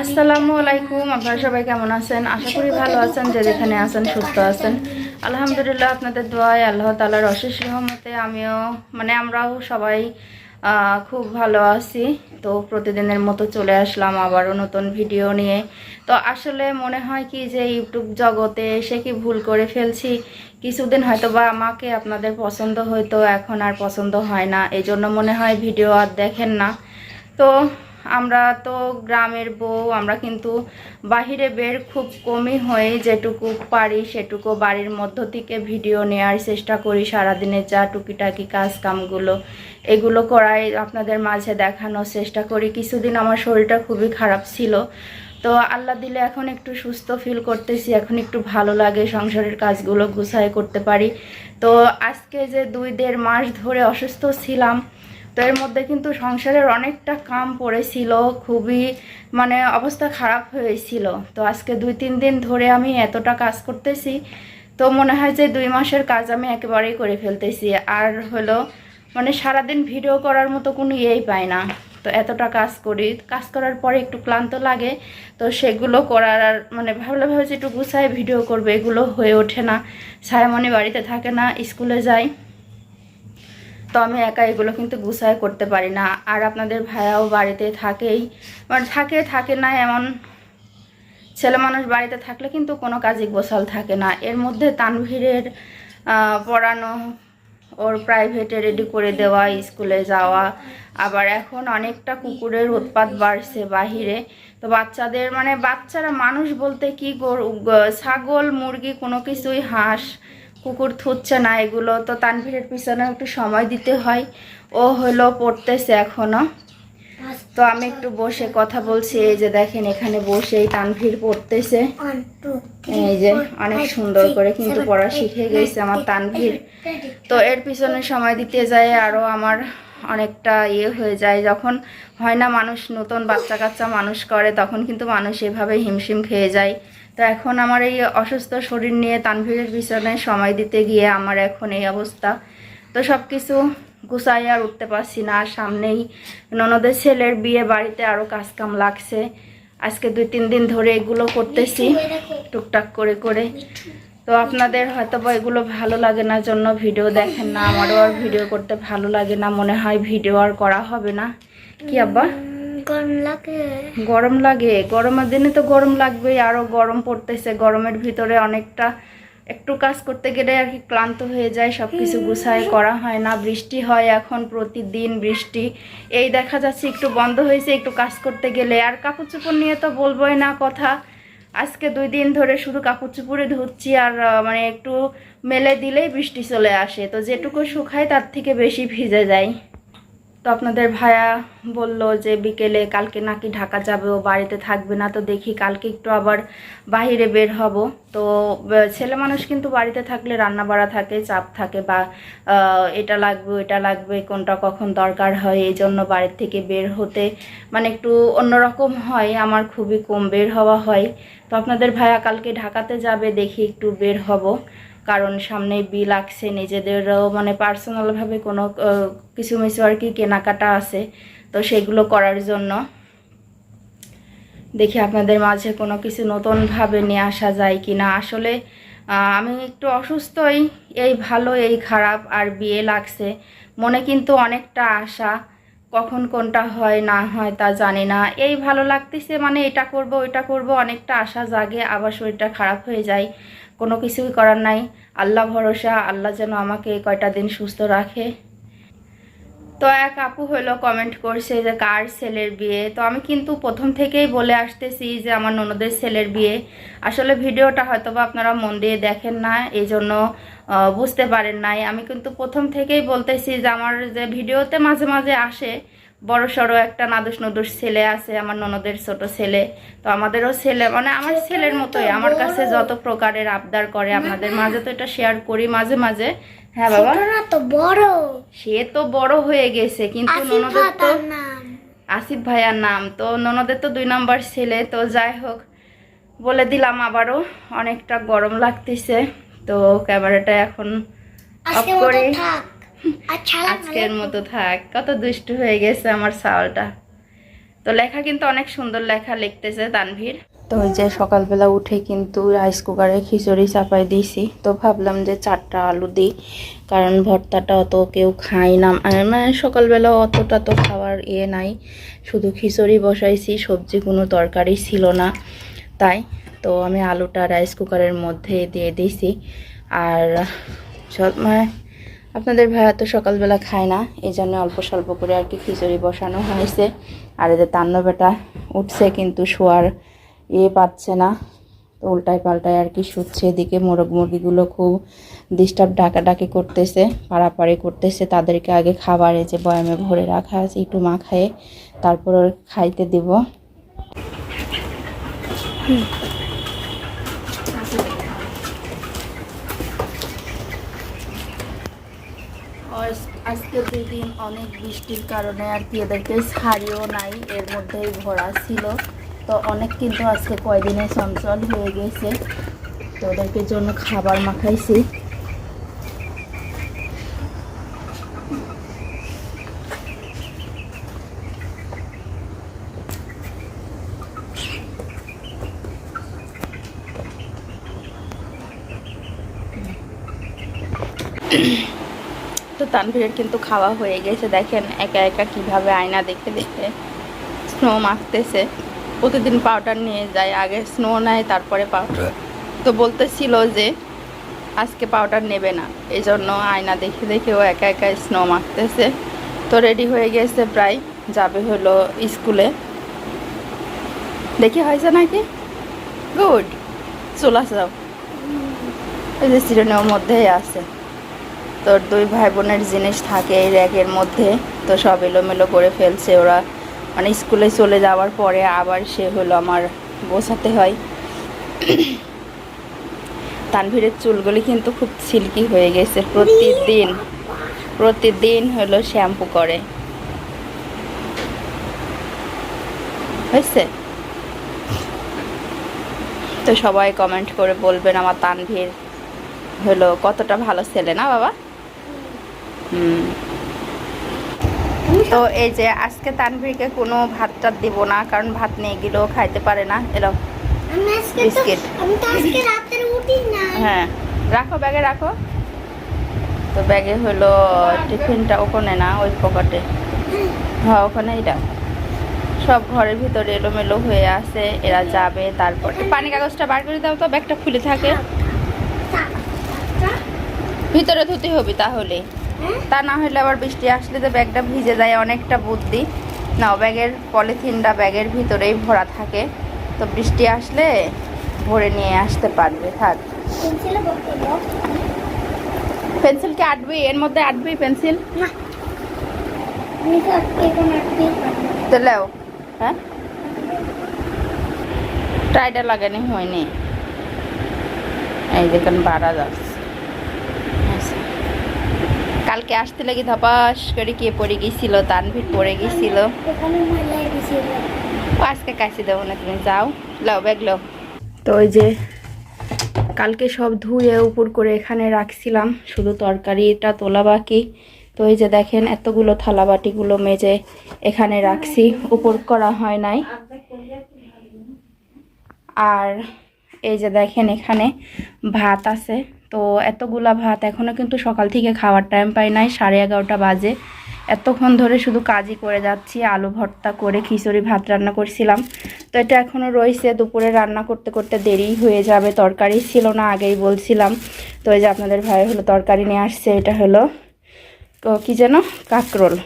আসসালামু আলাইকুম, আপনারা সবাই কেমন আছেন? আশা করি ভালো আছেন, যে যেখানে আছেন, সুস্থ আছেন। আলহামদুলিল্লাহ আপনাদের দোয়ায় আল্লাহ তালার অশেষ রহমতে আমিও মানে আমরাও সবাই খুব ভালো আছি। তো প্রতিদিনের মতো চলে আসলাম আবারও নতুন ভিডিও নিয়ে। তো আসলে মনে হয় কি যে ইউটিউব জগতে এসে কি ভুল করে ফেলছি? কিছুদিন হয়তো বা আমাকে আপনাদের পছন্দ হয়তো, এখন আর পছন্দ হয় না। এই জন্য মনে হয় ভিডিও আর দেখেন না। তো আমরা তো গ্রামের বউ, আমরা কিন্তু বাহিরে বের খুব কমই হই, যেটুকু পারি সেটুকু বাড়ির মধ্য থেকে ভিডিও নেওয়ার চেষ্টা করি সারাদিনের যা টুকিটাকি কাজ কামগুলো এগুলো করাই আপনাদের মাঝে দেখানোর চেষ্টা করি। কিছুদিন আমার শরীরটা খুবই খারাপ ছিল, তো আল্লাহ দিলে এখন একটু সুস্থ ফিল করতেছি, এখন একটু ভালো লাগে, সংসারের কাজগুলো গুছায় করতে পারি। তো আজকে যে দুই দেড় মাস ধরে অসুস্থ ছিলাম তো এর মধ্যে কিন্তু সংসারের অনেকটা কাম পড়েছিল, খুবই মানে অবস্থা খারাপ হয়েছিল। তো আজকে দুই, তিন দিন ধরে আমি এতটা কাজ করতেছি, তো মনে হয় যে দুই মাসের কাজ আমি একেবারেই করে ফেলতেছি। আর হলো মানে সারাদিন ভিডিও করার মতো কোনো ইয়েই পাই না। তো এতটা কাজ করি, কাজ করার পরে একটু ক্লান্ত লাগে, তো সেগুলো করার আর মানে ভাবলে ভাবে যে একটু গুছায় ভিডিও করবে, এগুলো হয়ে ওঠে না। ছায়ামণি বাড়িতে থাকে না, স্কুলে যায়। তো আমি একা এগুলো কিন্তু গুছায় করতে পারি না। আর আপনাদের ভাইয়াও বাড়িতে থাকেই। মানে থাকে থাকে না এমন ছেলে মানুষ বাড়িতে থাকলে কিন্তু কোনো কাজই গোছাল থাকে না। এর মধ্যে তানভীরের পড়ানো, ওর প্রাইভেটে রেডি করে দেওয়া, স্কুলে যাওয়া। আবার এখন অনেকটা কুকুরের উৎপাত বাড়ছে বাহিরে। তো বাচ্চাদের মানে বাচ্চারা মানুষ বলতে কি ছাগল, মুরগি কোনো কিছুই হাঁস কুকুর থুচ্ছে না, এগুলো তো তানভীরের পিছনে একটু সময় দিতে হয়। ও হলো পড়তেছে এখনও। তো আমি একটু বসে কথা বলছি, এই যে দেখেন এখানে বসেই তানভীর পড়তেছে। এই যে অনেক সুন্দর করে কিন্তু পড়া শিখে গেছে আমার তানভীর। তো এর পিছনে সময় দিতে যায় আরও আমার অনেকটা ইয়ে হয়ে যায়। যখন হয় না মানুষ নতুন বাচ্চা কাচ্চা মানুষ করে, তখন কিন্তু মানুষ এভাবে হিমশিম খেয়ে যায়। তো এখন আমার এই অসুস্থ শরীর নিয়ে তানভীরের পিছনে সময় দিতে গিয়ে আমার এখন এই অবস্থা। তো সব কিছু গুছাই আর উঠতে পারছি না, আর সামনেই ননদের ছেলের বিয়ে বাড়িতে আরও কাজকাম লাগছে। আজকে দুই তিন দিন ধরে এগুলো করতেছি, টুকটাক করে করে। তো আপনাদের হয়তো বা এগুলো ভালো লাগে না, জন্য ভিডিও দেখেন না। আমারও আর ভিডিও করতে ভালো লাগে না, মনে হয় ভিডিও আর করা হবে না। কি আব্বা? গরম লাগে। গরমের দিনে তো গরম লাগবেই আরও গরম পড়তেছে। গরমের ভিতরে অনেকটা একটু কাজ করতে গেলে আর কি ক্লান্ত হয়ে যায় সব কিছু গুছায় করা হয় না। বৃষ্টি হয় এখন প্রতিদিন বৃষ্টি। এই দেখা যাচ্ছে একটু বন্ধ হয়েছে একটু কাজ করতে গেলে। আর কাপড় চোপড় নিয়ে তো বলবোই না কথা। আজকে দুই দিন ধরে শুধু কাপড় চোপড়ে ধুচ্ছি আর মানে একটু মেলে দিলেই বৃষ্টি চলে আসে। তো যেটুকু শুকায় তার থেকে বেশি ভিজে যায়। তো আপনাদের ভাইয়া বলল যে বিকেলে কালকে নাকি ঢাকা যাবে, ও বাড়িতে থাকবে না, তো দেখি কালকে একটু আবার বাইরে বের হব। তো ছেলে মানুষ কিন্তু বাড়িতে থাকলে রান্না বাড়া থাকে, চাপ থাকে বা এটা লাগবে ওটা লাগবে, কোনটা কখন দরকার হয়, এই জন্য বাড়ির থেকে বের হতে মানে একটু অন্যরকম হয়, আমার খুবই কম বের হওয়া হয়। তো আপনাদের ভাইয়া কালকে ঢাকাতে যাবে, দেখি একটু বের হব। কারণ সামনে বিল আসছে নিজেদেরও মানে পার্সোনালভাবে কোনো কিছু মিছু আর কি কেনাকাটা আছে, তো সেগুলো করার জন্য। দেখি আপনাদের মাঝে কোনো কিছু নতুনভাবে নিয়ে আসা যায় কি না আসলে আমি একটু অসুস্থই, এই ভালো, এই খারাপ, আর বিয়ে লাগছে মনে কিন্তু অনেকটা আশা, কখন কোনটা হয়, না হয় তা জানি না। এই ভালো লাগতেছে মানে এটা করব, ওইটা করব, অনেকটা আশা জাগে, আবার শরীরটা খারাপ হয়ে যায়। কোনো কিছুই করার নাই। আল্লাহ ভরসা, আল্লাহ যেন আমাকে কয়টা দিন সুস্থ রাখে। তো এক আপু হলো কমেন্ট করছে যে, কার ছেলের বিয়ে? তো আমি কিন্তু প্রথম থেকেই বলে আসতেছি যে, আমার ননদের ছেলের বিয়ে। আসলে ভিডিওটা হয়তো বা আপনারা মন দিয়ে দেখেন না এই জন্য বুঝতে পারেন নাই। আমি কিন্তু প্রথম থেকেই বলতেছি যে, আমার যে ভিডিওতে মাঝে মাঝে আসে বড় সড়ো একটা নাদুস নদুস ছেলে আছে আমার ননদের ছোট ছেলে। তো আমাদেরও ছেলে মানে আমার ছেলের মতোই। আমার কাছে যত প্রকারের আবদার করে আপনাদের মাঝে তো এটা শেয়ার করি মাঝে মাঝে। হ্যাঁ বাবা? তো বড়। সে তো বড় হয়ে গেছে কিন্তু ননদের তো আসিফ ভাইয়ার নাম। তো ননদের তো দুই নম্বর ছেলে তো যাই হোক বলে দিলাম আবারও অনেকটা গরম লাগতেছে। তো ক্যামেরাটা এখন অফ করি। আজকের মতো থাক। কত দুষ্টু হয়ে গেছে আমার চাউলটা তো লেখা কিন্তু অনেক সুন্দর লেখা লিখতেছে তানভীর। তো ওই যে সকালবেলা উঠে কিন্তু রাইস কুকারে খিচুড়ি চাপাই দিয়েছি। তো ভাবলাম যে চারটা আলু দিই কারণ ভর্তাটা অত কেউ খায় না। আর মানে সকালবেলা অতটা তো খাওয়ার ইয়ে নাই। শুধু খিচুড়ি বসাইছি সবজি কোনো তরকারি ছিল না। তাই তো আমি আলুটা রাইস কুকারের মধ্যে দিয়ে দিয়েছি। আর সব মানে আপনাদের ভাইয়া তো সকালবেলা খায় না এই জন্য অল্প স্বল্প করে আর কি খিচুড়ি বসানো হয়েছে। আর এদের তান্নবেটা উঠছে কিন্তু শোয়ার ইয়ে পাচ্ছে না, তো উল্টায় পাল্টায় আর কি শুচ্ছে। এদিকে মোরগ মুরগিগুলো খুব ডিস্টার্ব ডাকাডাকি করতেছে পাড়াপাড়ি করতেছে। তাদেরকে আগে খাবারে যে বয়ামে ভরে রাখা আছে, একটু মাখায়ে তারপর খাইতে দিব। আজকে দুই দিন অনেক বৃষ্টির কারণে আর কি এদেরকে সারিও নাই, এর মধ্যেই ভরা ছিল। তো অনেক কিন্তু আজকে কয়দিনে চঞ্চল হয়ে গেছে। তো ওদেরকে জন্য খাবার মাখাইছি। তো তানভীরের কিন্তু খাওয়া হয়ে গেছে। দেখেন একা একা কীভাবে আয়না দেখে দেখে স্নো মাখতেছে। প্রতিদিন পাউডার নিয়ে যায় আগে স্নো নেয় তারপরে পাউডার তো বলতেছিল যে আজকে পাউডার নেবে না। এই জন্য আয়না দেখে দেখে ও একা একা স্নো মাখতেছে। তো রেডি হয়ে গেছে প্রায়। যাবে হলো স্কুলে দেখি হয়েছে নাকি? গুড চলে যাও এই যে সিরনের মধ্যেই আছে। তোর দুই ভাই বোনের জিনিস থাকে এই র্যাকের মধ্যে। তো সব এলোমেলো করে ফেলছে ওরা। মানে স্কুলে চলে যাওয়ার পরে আবার সে হলো আমার বোঝাতে হয়। তানভীরের চুলগুলি কিন্তু খুব সিল্কি হয়ে গেছে প্রতিদিন। প্রতিদিন হলো শ্যাম্পু করে। হয়েছে? তো সবাই কমেন্ট করে বলবেন আমার তানভীর হলো কতটা ভালো ছেলে না বাবা? তো এই যে আজকে তানভীরকে কোনো ভাত টাত দিব না কারণ ভাত নিয়ে গেলেও খাইতে পারে না। এরকম বিস্কিট। হ্যাঁ রাখো ব্যাগে রাখো। তো ব্যাগে হলো টিফিনটা ওখানে না ওই পকেটে। হ্যাঁ ওখানে এটা সব ঘরের ভিতরে এলোমেলো হয়ে আছে এরা যাবে তারপর। পানি কাগজটা বার করে দাও তো ব্যাগটা খুলে থাকে। ভিতরে ধুতে হবে তাহলে। হ্যাঁ? তা না হলে আবার বৃষ্টি আসলে তো ব্যাগটা ভিজে যায় অনেকটা বুদ্ধি। না ব্যাগের পলিথিনটা ব্যাগের ভিতরেই ভরা থাকে। তো বৃষ্টি আসলে ভরে নিয়ে আসতে পারবে থাক। পেন্সিলে বলতে দাও। পেন্সিল কি আটবি? এর মধ্যে আটবি পেন্সিল? হ্যাঁ? টাইটা লাগানি হয়নি। এই দেখেন বাড়া যাচ্ছে। কালকে আসতে লাগি ধপাস করে কে পড়ে গেছিল, তানভীর পড়ে গেছিল। আজকে কাছে দেবো না, তুমি যাও। লাও ব্যাগ লাও। তো ওই যে কালকে সব ধুয়ে উপর করে এখানে রাখছিলাম, শুধু তরকারিটা তোলা বাকি। তো এই যে দেখেন, এতগুলো থালা বাটিগুলো মেজে এখানে রাখছি। উপর করা হয় নাই। আর এই যে দেখেন, এখানে ভাত আছে। তো এতগুলা ভাত এখনও কিন্তু সকাল থেকে খাওয়ার টাইম পাই নাই, সাড়ে এগারোটা বাজে। এতক্ষণ ধরে শুধু কাজই করে যাচ্ছি, আলু ভর্তা করে খিচুড়ি ভাত রান্না করছিলাম। তো এটা এখনও রয়েছে, দুপুরে রান্না করতে করতে দেরি হয়ে যাবে, তরকারি ছিল না আগেই বলছিলাম। তো এই যে আপনাদের ভাই হলো তরকারি নিয়ে আসছে, এটা হলো ক- যেন, কাকরোল।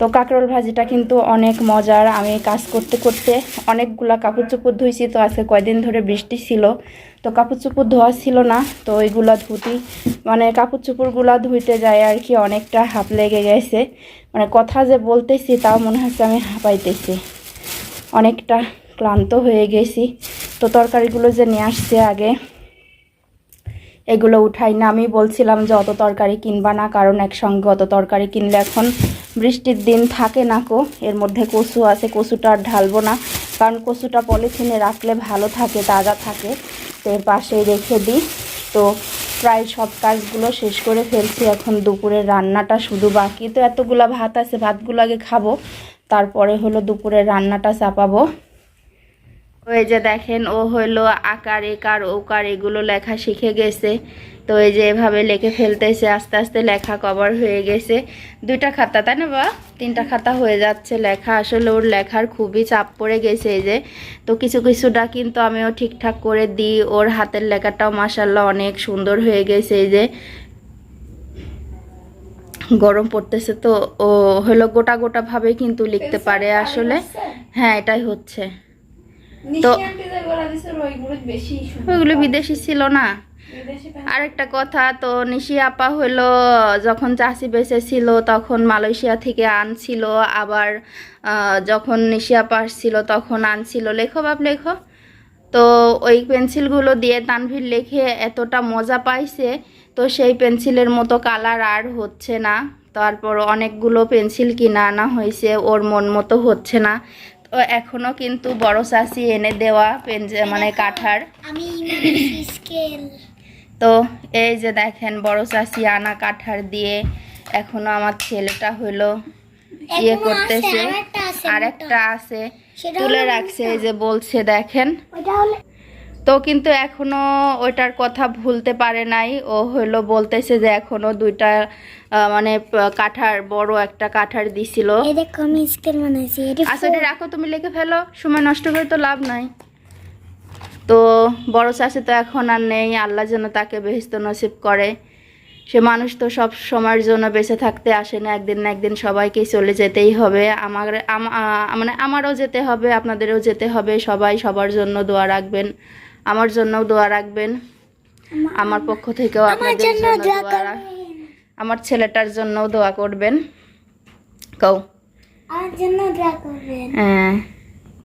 তো কাঁকরোল ভাজিটা কিন্তু অনেক মজার। আমি কাজ করতে করতে অনেকগুলা কাপড় চোপড় ধুইছি, তো আজকে কয়দিন ধরে বৃষ্টি ছিল। তো কাপড় চোপড় ধোয়া ছিল না, তো ওইগুলো ধুতি মানে কাপড় চোপড়গুলা ধুইতে যায় আর কি অনেকটা হাঁপ লেগে গেছে। মানে কথা যে বলতেছি তাও মনে হচ্ছে আমি হাঁপাইতেছি। অনেকটা ক্লান্ত হয়ে গেছি। তো তরকারিগুলো যে নিয়ে আসছে আগে, এগুলো উঠাই না। আমি বলছিলাম যে অত তরকারি কিনবা না, কারণ একসঙ্গে অত তরকারি কিনলে এখন বৃষ্টির দিন থাকে না কো, এর মধ্যে কচু আছে, কচুটা আর ঢালবো না। কারণ কচুটা পলিথিনে রাখলে ভালো থাকে, তাজা থাকে, তো এর পাশেই রেখে দিই। তো প্রায় সব কাজগুলো শেষ করে ফেলছি, এখন দুপুরের রান্নাটা শুধু বাকি। তো এতগুলা ভাত আছে, ভাতগুলো আগে খাব, তারপরে হলো দুপুরের রান্নাটা চাপাবো। ওই যে দেখেন ও হলো আকার একার ওকার এগুলো লেখা শিখে গেছে। তো এই যে এভাবে লিখে ফেলতেছে আস্তে আস্তে লেখা কভার হয়ে গেছে। দুইটা খাতা তাই না বা তিনটা খাতা হয়ে যাচ্ছে লেখা। আসলে ওর লেখার খুবই চাপ পড়ে গেছে এই যে। তো কিছু কিছুটা কিন্তু আমিও ঠিকঠাক করে দিই। ওর হাতের লেখাটাও মাসাল্লাহ অনেক সুন্দর হয়ে গেছে এই যে। গরম পড়তেছে তো ও হলো গোটা গোটা ভাবে কিন্তু লিখতে পারে আসলে। হ্যাঁ এটাই হচ্ছে। তো- ওইগুলো বিদেশি ছিল না। আরেকটা কথা, তো নিশি আপা হলো যখন চাষি বেঁচে ছিল তখন মালয়েশিয়া থেকে আনছিল, আবার যখন নিশি আপা আসছিল তখন আনছিল। লেখো বাপ, লেখো। তো ওই পেন্সিলগুলো দিয়ে তানভীর লেখে এতটা মজা পাইছে, তো সেই পেন্সিলের মতো কালার আর হচ্ছে না। তারপর অনেকগুলো পেন্সিল কিনে আনা হয়েছে, ওর মন মতো হচ্ছে না। তো এখনও কিন্তু বড় চাষি এনে দেওয়া পেন মানে কাঠার। তো এই যে দেখেন বড় চাষি আনা কাঠার দিয়ে এখনও আমার ছেলেটা হলো ইয়ে করতেছে। আর একটা আছে। তুলে রাখছে এই যে বলছে দেখেন। তো কিন্তু এখনও ওইটার কথা ভুলতে পারে নাই। ও হলো বলতেছে যে এখনও দুইটা মানে কাঠার বড় একটা কাঠার দিছিল। আচ্ছা এটা রাখো তুমি লিখে ফেলো সময় নষ্ট করে তো লাভ নাই। তো বড় চাষি তো এখন আর নেই আল্লাহ যেন তাকে বেহিস্ত নসিব করে। সে মানুষ তো সব সময়ের জন্য বেঁচে থাকতে আসে না একদিন না একদিন সবাইকেই চলে যেতেই হবে। আমার মানে আমারও যেতে হবে আপনাদেরও যেতে হবে সবাই সবার জন্য দোয়া রাখবেন। আমার জন্যও দোয়া রাখবেন। আমার পক্ষ থেকেও আমার আপনাদের জন্য দোয়া আমার ছেলেটার জন্যও দোয়া করবেন। কও। আমার জন্য দোয়া করবেন। হ্যাঁ।